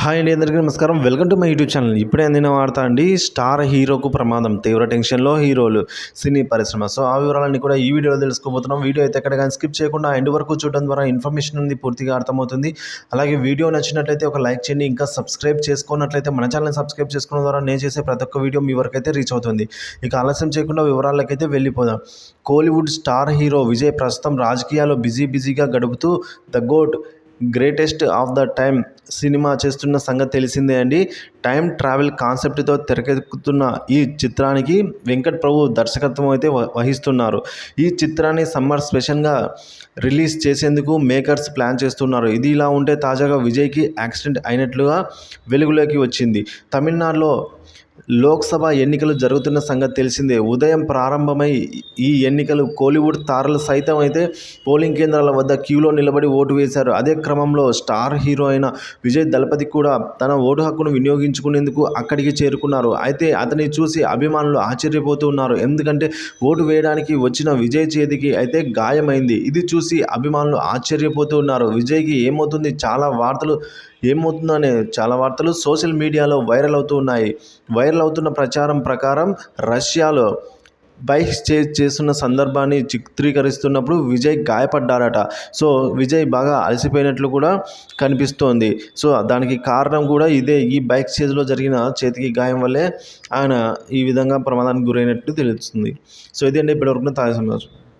Hi అండి అందరికీ నమస్కారం. Welcome to my YouTube channel. ఇప్పుడే అందిన వార్త అండి స్టార్ హీరోకు ప్రమాదం తీవ్ర టెన్షన్లో హీరోలు సినీ పరిశ్రమ. సో ఆ వివరాలన్నీ కూడా ఈ వీడియోలో తెలుసుకోబోతున్నాం. వీడియో అయితే ఎక్కడ కానీ స్కిప్ చేయకుండా ఎండ్ వరకు చూడడం ద్వారా ఇన్ఫర్మేషన్ ఉంది పూర్తిగా అర్థమవుతుంది. అలాగే వీడియో నచ్చినట్లయితే ఒక లైక్ చేయండి ఇంకా సబ్స్క్రైబ్ చేసుకున్నట్లయితే మన ఛానల్ని సబ్స్క్రైబ్ చేసుకోవడం ద్వారా నేను చేసే ప్రతి ఒక్క వీడియో మీ వరకు అయితే రీచ్ అవుతుంది. ఇక ఆలస్యం చేయకుండా వివరాలకైతే వెళ్ళిపోదాం. కోలీవుడ్ స్టార్ హీరో విజయ్ ప్రస్తుతం రాజకీయాల్లో బిజీ బిజీగా గడుపుతూ the GOAT greatest of the time cinema చేస్తున్న సంగతి తెలిసిందే అండి. టైం ట్రావెల్ కాన్సెప్ట్తో తెరకెక్కుతున్న ఈ చిత్రానికి వెంకట్ ప్రభు దర్శకత్వం అయితే వహిస్తున్నారు. ఈ చిత్రాన్ని సమ్మర్ స్పెషల్గా రిలీజ్ చేసేందుకు మేకర్స్ ప్లాన్ చేస్తున్నారు. ఇది ఇలా ఉంటే తాజాగా విజయ్కి యాక్సిడెంట్ అయినట్లుగా వెలుగులోకి వచ్చింది. తమిళనాడులో లోక్సభ ఎన్నికలు జరుగుతున్న సంగతి తెలిసిందే. ఉదయం ప్రారంభమై ఈ ఎన్నికలు కోలీవుడ్ తారలు సైతం అయితే పోలింగ్ కేంద్రాల వద్ద క్యూలో నిలబడి ఓటు వేశారు. అదే క్రమంలో స్టార్ హీరో అయిన విజయ్ దళపతి కూడా తన ఓటు హక్కును వినియోగించుకునేందుకు అక్కడికి చేరుకున్నారు. అయితే అతన్ని చూసి అభిమానులు ఆశ్చర్యపోతూ ఉన్నారు. ఎందుకంటే ఓటు వేయడానికి వచ్చిన విజయ్ చేతికి అయితే గాయమైంది. ఇది చూసి అభిమానులు ఆశ్చర్యపోతున్నారు విజయ్కి ఏమవుతుంది? చాలా వార్తలు ఏమవుతుందనే చాలా వార్తలు సోషల్ మీడియాలో వైరల్ అవుతూ ఉన్నాయి. వైరల్ అవుతున్న ప్రచారం ప్రకారం రష్యాలో బైక్ చేజ్ చేస్తున్న సందర్భాన్ని చిత్రీకరిస్తున్నప్పుడు విజయ్ గాయపడ్డారట సో విజయ్ బాగా అలసిపోయినట్లు కూడా కనిపిస్తోంది. సో దానికి కారణం కూడా ఇదే. ఈ బైక్ చేజ్లో జరిగిన చేతికి గాయం వల్లే ఆయన ఈ విధంగా ప్రమాదానికి గురైనట్టు తెలుస్తుంది. సో ఇదండి ఇప్పటివరకు తాజా సమాచారం.